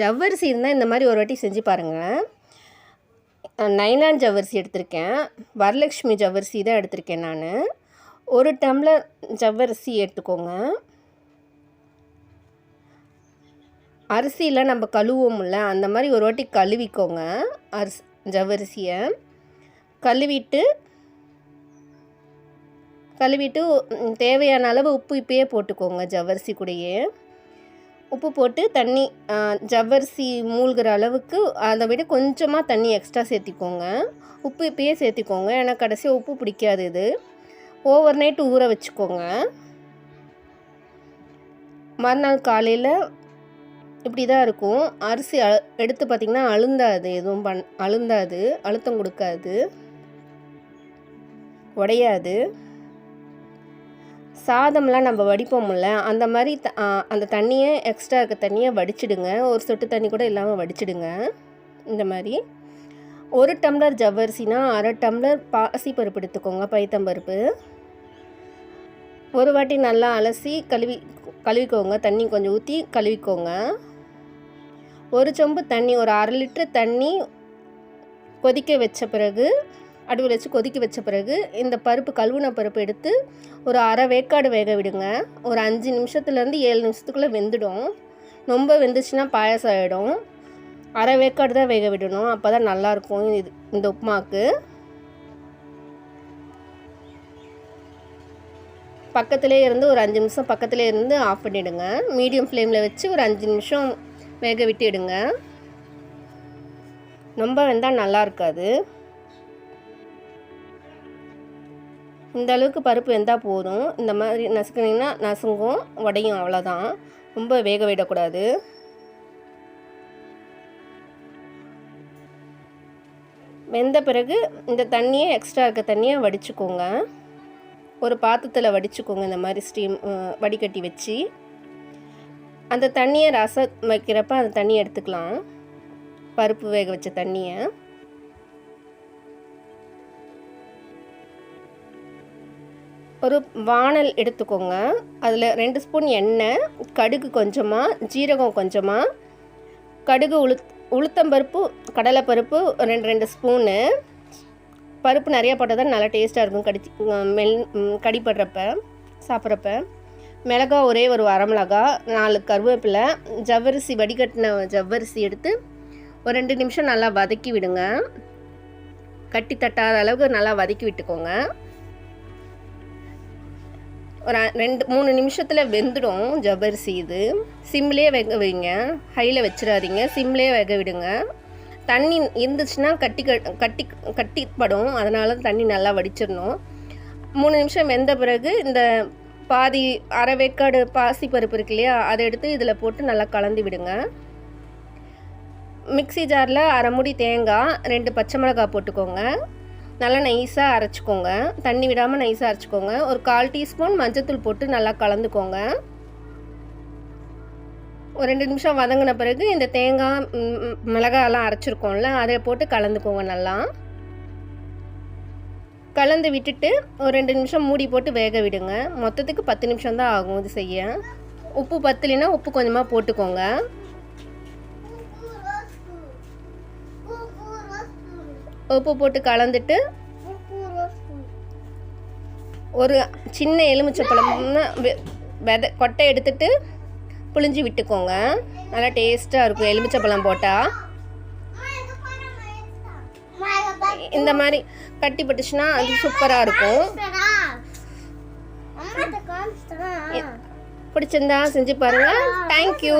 ஜவ்வரிசி இருந்தால் இந்த மாதிரி ஒரு வாட்டி செஞ்சு பாருங்கள் நைலான் ஜவ்வரிசி எடுத்திருக்கேன். வரலட்சுமி ஜவ்வரிசி தான் எடுத்திருக்கேன் நான். ஒரு டம்ளர் ஜவ்வரிசி எடுத்துக்கோங்க. அரிசியில் நம்ம கழுவோம்ல அந்த மாதிரி ஒரு வாட்டி கழுவிக்கோங்க அரிசி ஜவ்வரிசியை. கழுவிட்டு கழுவிட்டு தேவையான அளவு உப்பு இப்பயே போட்டுக்கோங்க ஜவ்வரிசி கூடயே. உப்பு போட்டு தண்ணி ஜவ்வரிசி மூழ்கிற அளவுக்கு அதை விட கொஞ்சமாக தண்ணி எக்ஸ்ட்ரா சேர்த்திக்கோங்க. உப்பு இப்பயே சேர்த்திக்கோங்க. ஏன்னா கடைசியாக உப்பு பிடிக்காது இது. ஓவர் நைட் ஊற வச்சுக்கோங்க. மறுநாள் காலையில் இப்படி தான் இருக்கும். அரிசி அ எடுத்து பார்த்திங்கன்னா அழுந்தாது. எதுவும் பண் அழுந்தாது. அழுத்தம் கொடுக்காது. உடையாது. சாதம்லாம் நம்ம வடிப்போம்ல அந்த மாதிரி த அந்த தண்ணியை எக்ஸ்ட்ரா இருக்க தண்ணியை வடிச்சிடுங்க. ஒரு சொட்டு தண்ணி கூட இல்லாமல் வடிச்சிடுங்க. இந்த மாதிரி. ஒரு டம்ளர் ஜவ்வரிசினா அரை டம்ளர் பாசிப்பருப்பு எடுத்துக்கோங்க பைத்தம்பருப்பு. ஒரு வாட்டி நல்லா அலசி கழுவி கழுவிக்கோங்க. தண்ணி கொஞ்சம் ஊற்றி கழுவிக்கோங்க. ஒரு சொம்பு தண்ணி ஒரு அரை லிட்டர் தண்ணி கொதிக்க வச்ச பிறகு அடுப்பில் வச்சு கொதிக்க வச்ச பிறகு இந்த பருப்பு கழுவுன பருப்பு எடுத்து ஒரு அரை வேக்காடு வேக விடுங்க. ஒரு அஞ்சு நிமிஷத்துலேருந்து ஏழு நிமிஷத்துக்குள்ளே வெந்துடும். ரொம்ப வெந்துச்சுன்னா பாயாசம் ஆகிடும் அரை வேக்காடு தான் வேக விடணும். அப்போ தான் நல்லாயிருக்கும் இது இந்த உப்புமாவுக்கு பக்கத்திலே இருந்து ஒரு அஞ்சு நிமிஷம் பக்கத்திலே இருந்து ஆஃப் பண்ணிவிடுங்க மீடியம் ஃப்ளேமில் வச்சு ஒரு அஞ்சு நிமிஷம் வேக விட்டுடுங்க. ரொம்ப வெந்தால் நல்லா இருக்காது. இந்த அளவுக்கு பருப்பு வெந்தால் போதும். இந்த மாதிரி நசுக்குனீங்கன்னா நசுங்கும் உடையும் அவ்வளோதான் ரொம்ப வேக விடக்கூடாது. வெந்த பிறகு இந்த தண்ணியை எக்ஸ்ட்ரா இருக்க தண்ணியை வடிச்சுக்கோங்க. ஒரு பாத்திரத்தில் வடிச்சுக்கோங்க இந்த மாதிரி ஸ்டீம் வடிகட்டி வச்சு. அந்த தண்ணியை ரசம் வைக்கிறப்ப அந்த தண்ணியை எடுத்துக்கலாம். பருப்பு வேக வச்ச தண்ணியை. ஒரு வாணல் எடுத்துக்கோங்க. அதில் ரெண்டு ஸ்பூன் எண்ணெய் கடுகு கொஞ்சமாக ஜீரகம் கொஞ்சமாக கடுகு உளுத் உளுத்தம்பருப்பு கடலைப்பருப்பு ரெண்டு ரெண்டு ஸ்பூனு. பருப்பு நிறையா போட்டால் தான் நல்லா டேஸ்ட்டாக இருக்கும். கடிச்சி மெல் கடிப்படுறப்ப சாப்பிட்றப்ப. மிளகா ஒரே ஒரு வரமிளகா நாலு கருவேப்பிலை ஜவ்வரிசி வடிகட்டின ஜவ்வரிசி எடுத்து ஒரு ரெண்டு நிமிஷம் நல்லா வதக்கி விடுங்க. கட்டி தட்டாத அளவுக்கு நல்லா வதக்கி விட்டுக்கோங்க. ஒரு ரெண்டு மூணு நிமிஷத்தில் வெந்துடும் ஜவ்வரிசி இது. சிம்லேயே வேக வைங்க. ஹையில் வச்சிடாதீங்க. சிம்லேயே வேக விடுங்க. தண்ணி இருந்துச்சுன்னா கட்டி கட்டி கட்டிப்படும். அதனால தண்ணி நல்லா வடிச்சிடணும். மூணு நிமிஷம் வெந்த பிறகு இந்த பாதி அரை வேக்காடு பாசி பருப்பு இருக்கு இல்லையா அதை எடுத்து இதில் போட்டு நல்லா கலந்து விடுங்க. மிக்சி ஜாரில் அரை மூடி தேங்காய் ரெண்டு பச்சை மிளகாய் போட்டுக்கோங்க. நல்லா நைஸாக அரைச்சிக்கோங்க. தண்ணி விடாமல் நைஸாக அரைச்சிக்கோங்க. ஒரு கால் டீஸ்பூன் மஞ்சத்தூள் போட்டு நல்லா கலந்துக்கோங்க. ஒரு ரெண்டு நிமிஷம் வதங்கின பிறகு இந்த தேங்காய் மிளகாயெல்லாம் அரைச்சிருக்கோம்ல அதை போட்டு கலந்துக்கோங்க நல்லா. கலந்து விட்டுட்டு ஒரு ரெண்டு நிமிஷம் மூடி போட்டு வேக விடுங்க. மொத்தத்துக்கு பத்து நிமிஷம் தான் ஆகும் இது செய்ய. உப்பு பத்தலைன்னா உப்பு கொஞ்சமாக போட்டுக்கோங்க. உப்பு போட்டு கலந்துட்டு ஒரு சின்ன எலுமிச்சப்பழம்னா விதை கொட்டை எடுத்துட்டு புழிஞ்சு விட்டுக்கோங்க. நல்லா டேஸ்ட்டாக இருக்கும். எலுமிச்சப்பழம் போட்டால் இந்த மாதிரி கட்டி பட்டுச்சுன்னா அது சூப்பராக இருக்கும். பிடிச்சிருந்தா செஞ்சு பாருங்கள் தேங்க்யூ